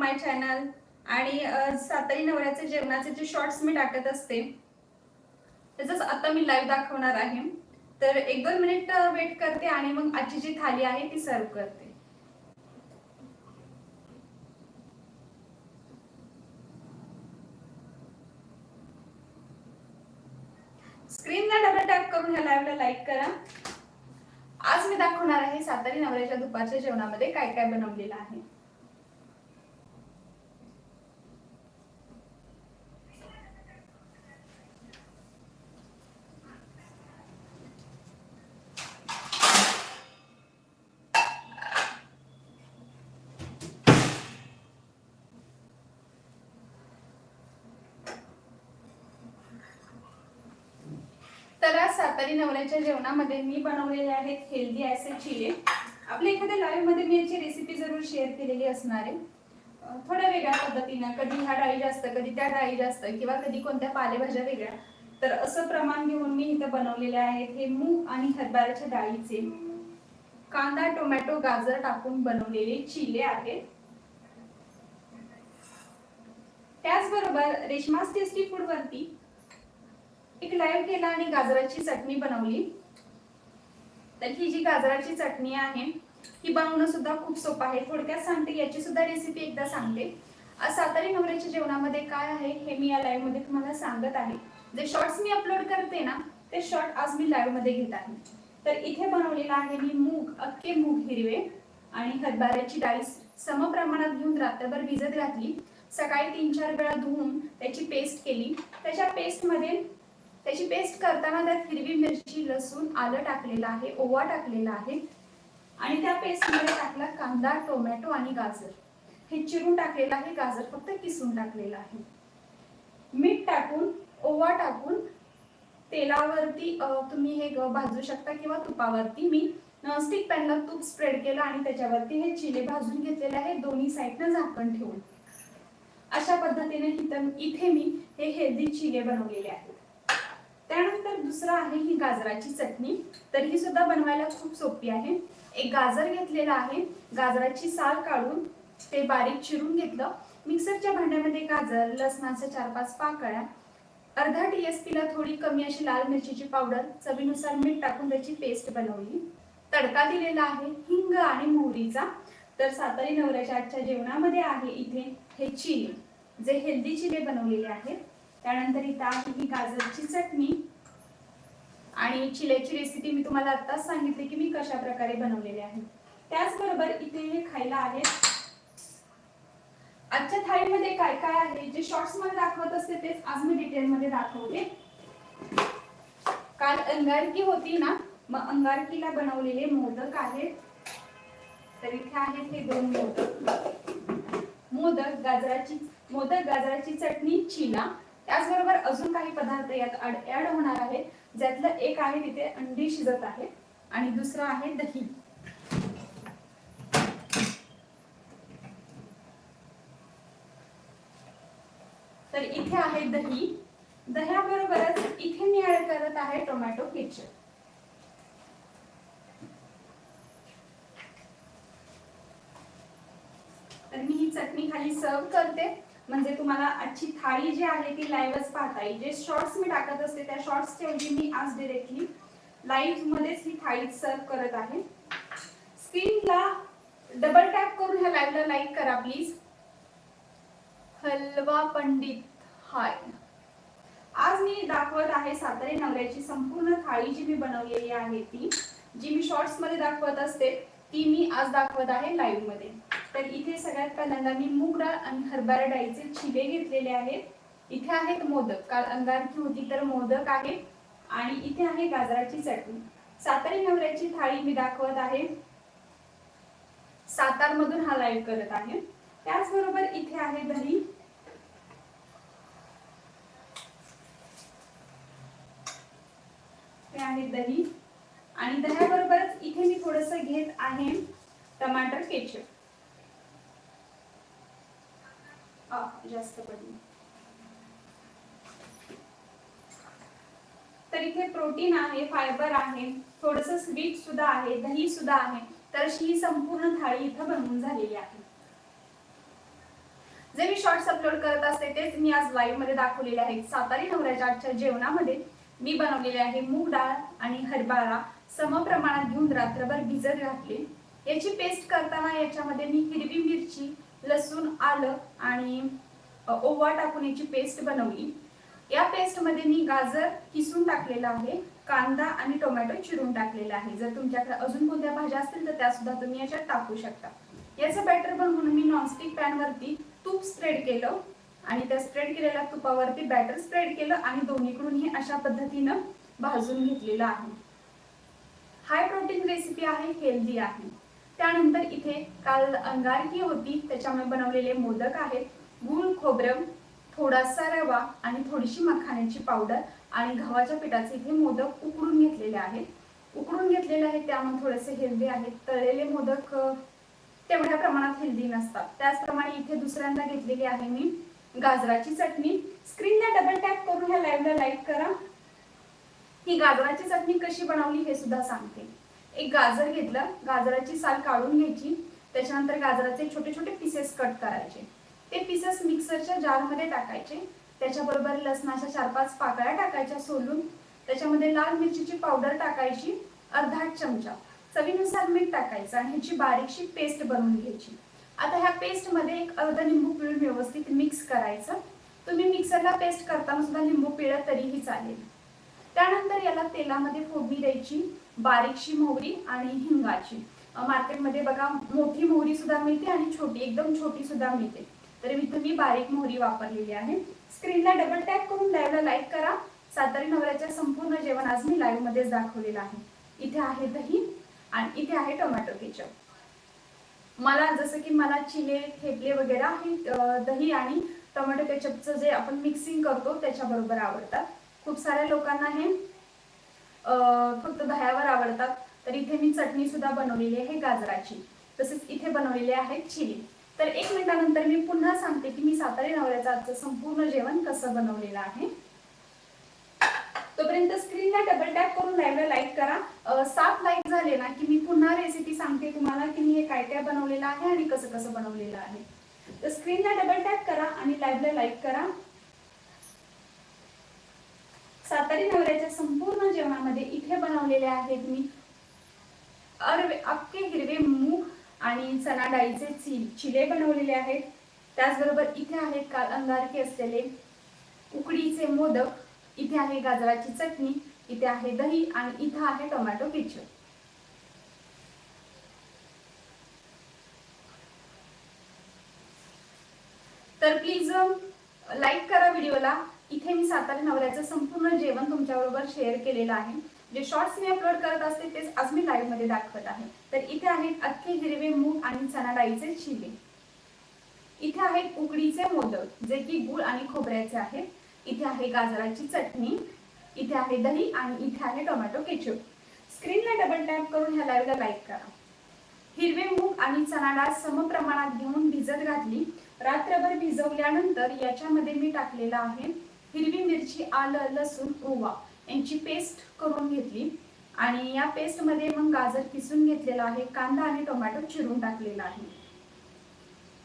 माय channel आणि सातारी नवऱ्याचे जेवणाचे जे शॉर्ट्स मी टाकत असते तसंच आता मी लाईव्ह दाखवणार आहे. तर एक दोन मिनिट वेट करते आणि मग आजची जी थाली आहे ती सर्व करते. स्क्रीनला डबल टॅप करून ह्या लाईव्हला लाईक करा. आज मी दाखवणार आहे सातारी नवऱ्याच्या दुपारच्या जेवणामध्ये काय काय बनवलेलं आहे तर आज सातारी नवऱ्याच्या जेवणामध्ये मी बनवलेले आहेत हेल्दी असे चिले आपल्या एखाद्या लाईव्हमध्ये मी याची रेसिपी जरूर शेअर केलेली असणार आहे. थोड्या वेगळ्या पद्धतीनं कधी ह्या डाळी जास्त कधी त्या डाळी जास्त किंवा कधी कोणत्या पालेभाज्या वेगळ्या. तर असं प्रमाण घेऊन मी इथं बनवलेले आहेत हे मूग आणि हरभऱ्याच्या डाळीचे. कांदा टोमॅटो गाजर टाकून बनवलेले चिले आहेत त्याचबरोबर रेशमास टेस्टी फूड वरती एक लाईव्ह केला आणि गाजराची चटणी बनवली. तर ही जी गाजराची चटणी आहे ही बनवणं सुद्धा खूप सोपं आहे. थोडक्यात सांगते याची सुद्धा रेसिपी एकदा सांगते. आज सातारी नवऱ्याच्या जेवणामध्ये काय आहे हे मी या लाईव्हमध्ये तुम्हाला सांगत आहे. जे शॉर्ट्स मी अपलोड करते ना ते शॉर्ट आज मी लाईव्हमध्ये घेत आहे. तर इथे बनवलेला आहे मी मूग अख्खे मूग हिरवे आणि हरभऱ्याची डाळी सम प्रमाणात घेऊन रात्रभर भिजत घातली. सकाळी तीन चार वेळा धुवून त्याची पेस्ट केली. त्याच्या पेस्टमध्ये त्याची पेस्ट करताना त्यात हिरवी मिरची लसूण आलं टाकलेलं आहे ओवा टाकलेला आहे. आणि त्या पेस्टमध्ये टाकला कांदा टोमॅटो आणि गाजर. हे चिरून टाकलेलं आहे गाजर फक्त किसून टाकलेलं आहे. मीठ टाकून ओवा टाकून तेलावरती तुम्ही हे भाजू शकता किंवा तुपावरती. मी स्टिक पॅनला तूप स्प्रेड केलं आणि त्याच्यावरती हे चिले भाजून घेतलेले आहे दोन्ही साईडनं झाकण ठेवून. अशा पद्धतीने इथं- इथे मी हे हेल्दी चिले बनवलेले आहेत. त्यानंतर दुसरं आहे ही गाजराची चटणी. तर ही सुद्धा बनवायला खूप सोपी आहे. एक गाजर घेतलेला आहे. गाजराची साल काढून ते बारीक चिरून घेतलं. मिक्सरच्या भांड्यामध्ये गाजर लसणाच्या चार पाच पाकळ्या अर्धा टी एस पीला थोडी कमी अशी लाल मिरचीची पावडर चवीनुसार मीठ टाकून त्याची पेस्ट बनवली. तडका दिलेला आहे हिंग आणि मोहरीचा. तर सातारी नवऱ्याच्या आजच्या जेवणामध्ये आहे इथे हे चिले. जे हेल्दी चिले बनवलेले आहेत. त्यानंतर इथं आहे ही गाजरची चटणी. आणि चिल्याची रेसिपी मी तुम्हाला आत्ताच सांगितली की मी कशा प्रकारे बनवलेली आहे. त्याचबरोबर इथे हे खायला आहे आजच्या थाळीमध्ये काय काय आहे? जे शॉर्ट्समध्ये दाखवत असते तेच आज मी डिटेल मध्ये दाखवते. काल अंगारकी होती ना मग अंगारकीला बनवलेले मोदक आहेत. तर इथे आहेत हे दोन मोदक. मोदक गाजराची मोदक गाजराची चटणी चिला त्याचबरोबर अजून काही पदार्थ यात ऍड होणार आहेत. ज्यातलं एक आहे तिथे अंडी शिजत आहे आणि दुसरं आहे दही. तर इथे आहे दही. दह्याबरोबरच इथे मी ऍड करत आहे टोमॅटो केचप तर मी ही चटणी खाली सर्व करते. म्हणजे तुम्हाला आजची थाळी जी आहे ती लाईव्हच पाहता येईल जे शॉर्ट्स मी टाकत असते त्या शॉर्ट्सच्या ऐवजी मी आज डिरेक्टली लाईव्ह मध्येच ही थाळी सर्व करत आहे. स्क्रीनला डबल टॅप करून ह्या लाईव्हला लाईक करा प्लीज हलवा पंडित हाय. आज मी दाखवत आहे सातारी नवऱ्याची संपूर्ण थाळी जी मी बनवलेली आहे ती जी मी शॉर्ट्समध्ये दाखवत असते ती मी आज दाखवत आहे लाईव्हमध्ये. तर इथे सगळ्यात पहिल्यांदा मी मूग डाळ आणि हरभरा डाळीचे छिले घेतलेले आहेत. इथे आहेत मोदक. काल अंगारकी होती तर मोदक आहे. आणि इथे आहे गाजराची चटणी. सातारी नवऱ्याची थाळी मी दाखवत आहे. सातार मधून हा लाईव्ह करत आहे. त्याचबरोबर इथे आहे दही. ते आहे दही. आणि दह्याबरोबरच इथे मी थोडस घेत आहे टमाटर केचप. आ, जास्त पडली. तर इथे प्रोटीन आहे फायबर आहे थोडस स्वीट सुद्धा आहे दही सुद्धा आहे तर अशी ही संपूर्ण थाळी इथं बनवून झालेली आहे. जे मी शॉर्ट्स अपलोड करत असते तेच मी आज लाईव्हमध्ये दाखवलेले आहेत. सातारी नवऱ्याच्या आजच्या जेवणामध्ये मी बनवलेले आहे मूग डाळ आणि हरभरा. समप्रमाणात घेऊन रात्रभर भिजत घातले. याची पेस्ट करताना याच्यामध्ये मी हिरवी मिरची लसूण आलं आणि ओवा टाकून याची पेस्ट बनवली. या पेस्टमध्ये मी गाजर किसून टाकलेला आहे कांदा आणि टोमॅटो चिरून टाकलेला आहे. जर तुमच्याकडे अजून कोणत्या भाज्या असतील तर त्या सुद्धा तुम्ही याच्यात टाकू शकता. याचं बॅटर बनवून मी नॉनस्टिक पॅन वरती तूप स्प्रेड केलं आणि त्या स्प्रेड केलेल्या तुपावरती बॅटर स्प्रेड केलं आणि दोन्हीकडून हे अशा पद्धतीनं भाजून घेतलेलं आहे. हाय प्रोटीन रेसिपी आहे हेल्दी आहे. त्यानंतर इथे काल अंगारकी होती त्याच्यामुळे बनवलेले मोदक आहेत. गुळ खोबरं थोडासा रवा आणि थोडीशी मखाण्याची पावडर आणि गव्हाच्या पिठाचे इथे मोदक उकडून घेतलेले आहेत. उकडून घेतलेले आहेत त्यामुळे थोडेसे हेल्दी आहेत. तळलेले मोदक तेवढ्या प्रमाणात हेल्दी नसतात. त्याचप्रमाणे इथे दुसऱ्यांदा घेतलेली आहे मी गाजराची चटणी. स्क्रीनला डबल टॅप करून ह्या लाईव्हला लाईक करा. ही गाजराची चटणी कशी बनवली हे सुद्धा सांगते. एक गाजर घेतलं गाजराची साल काढून घ्यायची त्याच्यानंतर गाजराचे छोटे छोटे पीसेस कट करायचे. ते पीसेस मिक्सरच्या जारमध्ये टाकायचे त्याच्याबरोबर लसणाच्या चार पाच पाकळ्या टाकायच्या सोलून त्याच्यामध्ये लाल मिरचीची पावडर टाकायची अर्धा चमचा. चवीनुसार मीठ टाकायचं आणि ह्याची बारीकशी पेस्ट बनवून घ्यायची. आता ह्या पेस्टमध्ये एक अर्धा लिंबू पिळून व्यवस्थित मिक्स करायचं. तुम्ही मिक्सरला पेस्ट करताना सुद्धा लिंबू पिळा तरीही चालेल. त्यानंतर याला तेलामध्ये फोडणी द्यायची. बारीकशी मोहरी आणि हिंगाची. मार्केटमध्ये बघा मोठी मोहरी सुद्धा मिळते आणि छोटी एकदम छोटी सुद्धा मिळते. तर मी तुम्ही बारीक मोहरी वापरलेली आहे. स्क्रीनला डबल टॅप करून लाईव्हला लाईक करा. सातारी नवऱ्याच्या संपूर्ण जेवण आज मी लाईव्ह मध्येच दाखवलेलं आहे. इथे आहे दही आणि इथे आहे टोमॅटो केचप. मला जसं की मला चिले थेपले वगैरे हे दही आणि टोमॅटो केचपचं जे आपण मिक्सिंग करतो त्याच्याबरोबर आवडतात. खूप साऱ्या लोकांना हे फक्त दह्यावर आवडतात. तर इथे मी चटणी सुद्धा बनवलेली आहे गाजराची. तसेच इथे बनवलेले आहेत चिली. तर एक मिनिटानंतर मी पुन्हा सांगते की मी सातारी नवऱ्याचं आजचं संपूर्ण जेवण कसं बनवलेलं आहे. तोपर्यंत स्क्रीनला डबल टॅप करून लाईव्हला लाईक करा. सात लाईक झाले ना की मी पुन्हा रेसिपी सांगते तुम्हाला की मी हे काय काय बनवलेलं आहे आणि कसं कसं बनवलेलं आहे. तर स्क्रीनला डबल टॅप करा आणि लाईव्हला लाईक करा. सातारी नवऱ्याच्या संपूर्ण जेवणामध्ये इथे बनवलेले आहेत मी. अरवे अख्खे हिरवे मूग आणि चना डाळीचे चि चिले बनवलेले आहेत. त्याचबरोबर इथे आहेत काल अंगारके असलेले उकडीचे मोदक इथे आहे गाजराची चटणी इथे आहे दही आणि इथं आहे टोमॅटो केचप. तर प्लीज लाईक करा व्हिडिओला. इथे मी सातारा नवऱ्याचं संपूर्ण जेवण तुमच्याबरोबर शेअर केलेलं आहे. जे शॉर्ट्स मी अपलोड करत असते तेच आज मी लाईव्हमध्ये दाखवत आहे. तर इथे आहेत अख्खे हिरवे मूग आणि चना डाळीचे शिले इथे आहेत उकडीचे मोदक जे की गुळ आणि खोबऱ्याचे आहेत. इथे आहे गाजराची चटणी इथे आहे दही आणि इथे आहे टोमॅटो केचप. स्क्रीनला डबल टॅप करून ह्या लाईव्हला लाईक करा. हिरवे मूग आणि चना डाळ समप्रमाणात घेऊन भिजत घातली. रात्रभर भिजवल्यानंतर याच्यामध्ये मी टाकलेला आहे हिरवी मिरची आलं लसूण ओवा यांची पेस्ट करून घेतली. आणि या पेस्टमध्ये मग गाजर किसून घेतलेला आहे कांदा आणि टोमॅटो चिरून टाकलेला आहे.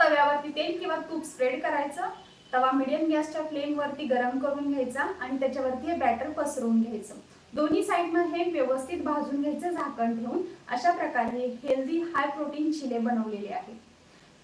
तव्यावरती तेल किंवा तूप स्प्रेड करायचं. तवा मिडियम गॅसच्या फ्लेमवरती गरम करून घ्यायचा आणि त्याच्यावरती हे बॅटर पसरवून घ्यायचं. दोन्ही साईडनं हे व्यवस्थित भाजून घ्यायचं झाकण ठेवून. अशा प्रकारे हेल्दी हाय प्रोटीन चिले बनवलेले आहे.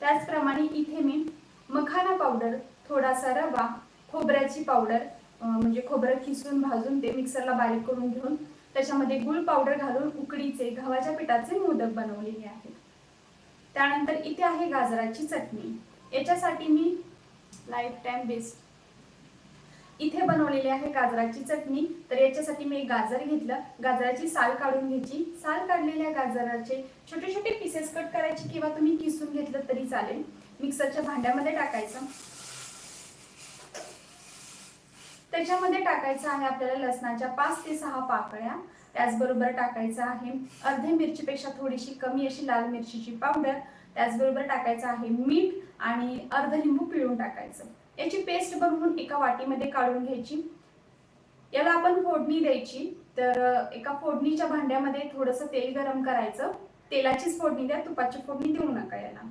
त्याचप्रमाणे इथे मी मखाना पावडर थोडासा रवा खोबऱ्याची पावडर म्हणजे खोबरं खिसून भाजून ते मिक्सरला बारीक करून घेऊन त्याच्यामध्ये गुळ पावडर घालून उकडीचे गव्हाच्या पिठाचे मोदक बनवलेले आहेत. त्यानंतर इथे आहे गाजराची चटणी. याच्यासाठी मी लाईफ टाईम बेस्ट इथे बनवलेली आहे गाजराची चटणी. तर याच्यासाठी मी एक गाजर घेतलं. गाजराची साल काढून घ्यायची. साल काढलेल्या गाजराचे छोटे छोटे पीसेस कट करायचे किंवा तुम्ही किसून घेतलं तरी चालेल. मिक्सरच्या भांड्यामध्ये टाकायचं. त्याच्यामध्ये टाकायचं आहे आपल्याला लसणाच्या पाच ते सहा पाकळ्या. त्याचबरोबर टाकायचं आहे अर्धे मिरचीपेक्षा थोडीशी कमी अशी लाल मिरचीची पावडर. त्याचबरोबर टाकायचं आहे मीठ आणि अर्ध लिंबू पिळून टाकायचं. याची पेस्ट बनवून एका वाटीमध्ये काढून घ्यायची. याला आपण फोडणी द्यायची. तर एका फोडणीच्या भांड्यामध्ये थोडंसं तेल गरम करायचं. तेलाचीच फोडणी द्या तुपाची फोडणी देऊ नका याला.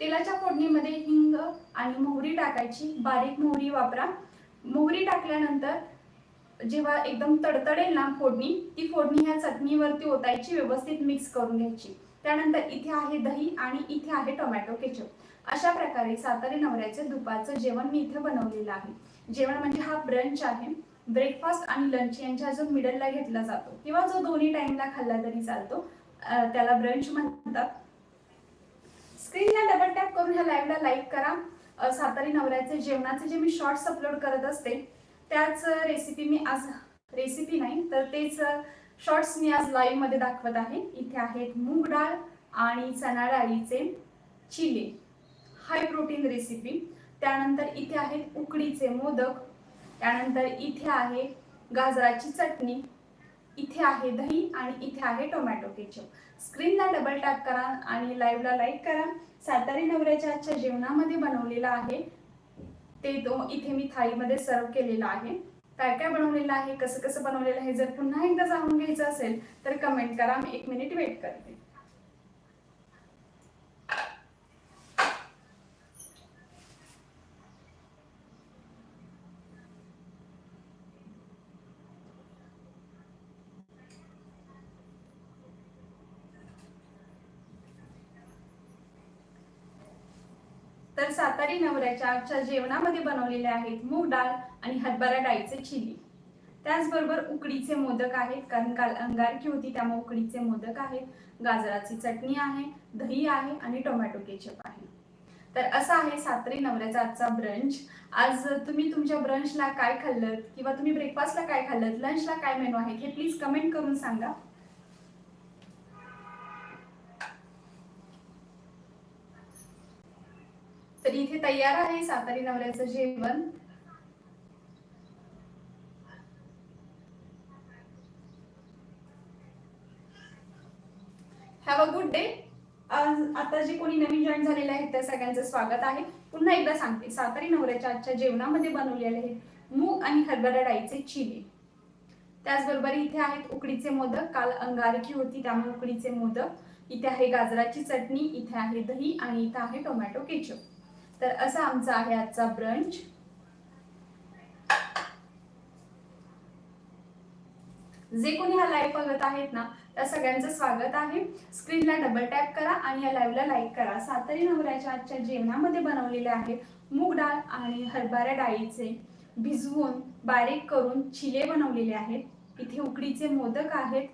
तेलाच्या फोडणीमध्ये हिंग आणि मोहरी टाकायची. बारीक मोहरी वापरा. मोहरी टाकल्यानंतर जेव्हा एकदम तडतडेल ना फोडणी ती फोडणी ह्या चटणीवरती ओतायची व्यवस्थित मिक्स करून घ्यायची. त्यानंतर इथे आहे दही आणि इथे आहे टोमॅटो केचप. अशा प्रकारे सातारी नवऱ्याचे दुपारचं जेवण मी इथे बनवलेलं आहे. जेवण म्हणजे हा ब्रंच आहे. ब्रेकफास्ट आणि लंच यांच्या जो मिडलला घेतला जातो. किंवा जो दोन्ही टाइमला खाल्ला तरी चालतो. त्याला ब्रंच म्हणतात. स्क्रीनला डबल टॅप करून ह्या लाईव्हला लाईक करा. सातारी नवऱ्याचे जेवणाचे जे मी शॉर्ट्स अपलोड करत असते त्याच रेसिपी मी आज रेसिपी नाही तर तेच शॉर्ट्स मी आज लाईव्हमध्ये दाखवत आहे. इथे आहेत मूग डाळ आणि चणा डाळीचे चिले. हाय प्रोटीन रेसिपी त्यानंतर इथे आहेत उकडीचे मोदक. त्यानंतर इथे आहे गाजराची चटणी. इथे आहे दही आणि इथे आहे टोमॅटो केचप. स्क्रीनला डबल टॅप करा आणि लाईव्हला लाईक करा. सातारी नवऱ्याच्या आजच्या जेवणामध्ये बनवलेला आहे. ते दो इथे मी थाळीमध्ये सर्व केलेलं आहे. काय काय बनवलेलं आहे कसं कसं बनवलेलं आहे जर पुन्हा एकदा जाणून घ्यायचं असेल तर कमेंट करा. मी एक मिनिट वेट करते. तर सातारी नवऱ्याच्या आजच्या जेवणामध्ये बनवलेले आहेत मूग डाळ आणि हरभरा डाळीचे चिली. त्याचबरोबर उकडीचे मोदक आहेत कारण काल अंगारकी होती त्यामुळे उकडीचे मोदक आहेत. गाजराची चटणी आहे दही आहे आणि टोमॅटो केचप आहे. तर असा आहे सातारी नवऱ्याचा आजचा ब्रंच आज तुम्ही तुमच्या ब्रंचला काय खाल्लं किंवा तुम्ही ब्रेकफास्टला काय खाल्लं लंचला काय मेनू आहे हे प्लीज कमेंट करून सांगा. तर इथे तयार आहे सातारी नवऱ्याचं जेवण. हॅव अ गुड डे आता जे कोणी नवीन जॉईन झालेले आहेत त्या सगळ्यांचं स्वागत आहे. पुन्हा एकदा सांगते सातारी नवऱ्याच्या आजच्या जेवणामध्ये बनवलेले आहेत मूग आणि हरभरा डाळीचे चिले. त्याचबरोबर इथे आहेत उकडीचे मोदक काल अंगारकी होती त्यामुळे उकडीचे मोदक. इथे आहे गाजराची चटणी इथे आहे दही आणि इथे आहे टोमॅटो केचप. तर असा आमचा आहे आजचा ब्रंच जे कोणी हा लाईव्ह बघत आहेत ना त्या सगळ्यांचं स्वागत आहे. स्क्रीनला डबल टॅप करा आणि या लाईव्हला लाईक करा. सातारी नवऱ्याच्या आजच्या जेवणामध्ये बनवलेले आहे मूग डाळ आणि हरभरा डाळीचे भिजवून बारीक करून चिले बनवलेले आहेत. इथे उकडीचे मोदक आहेत.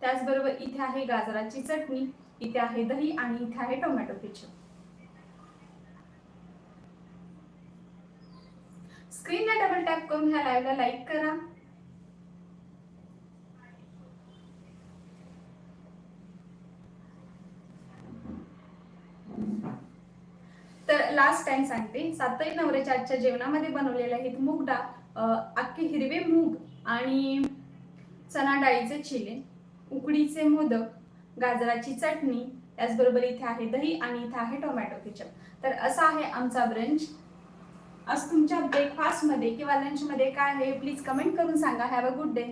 त्याचबरोबर इथे आहे गाजराची चटणी इथे आहे दही आणि इथे आहे टोमॅटो केचप. स्क्रीनला डबल टॅप करून ह्या लाईव्हला लाईक करा. तर लास्ट टाइम सांगते सातही नवऱ्याच्या आजच्या जेवणामध्ये बनवलेले आहेत मूग डाळ अख्खे हिरवे मूग आणि चणा डाळीचे चिले उकडीचे मोदक गाजराची चटणी त्याचबरोबर इथे आहे दही आणि इथे आहे टोमॅटो किचप तर असा आहे आमचा ब्रंच आज तुमच्या ब्रेकफास्टमध्ये किंवा लंचमध्ये काय आहे प्लीज कमेंट करून सांगा. Have a good day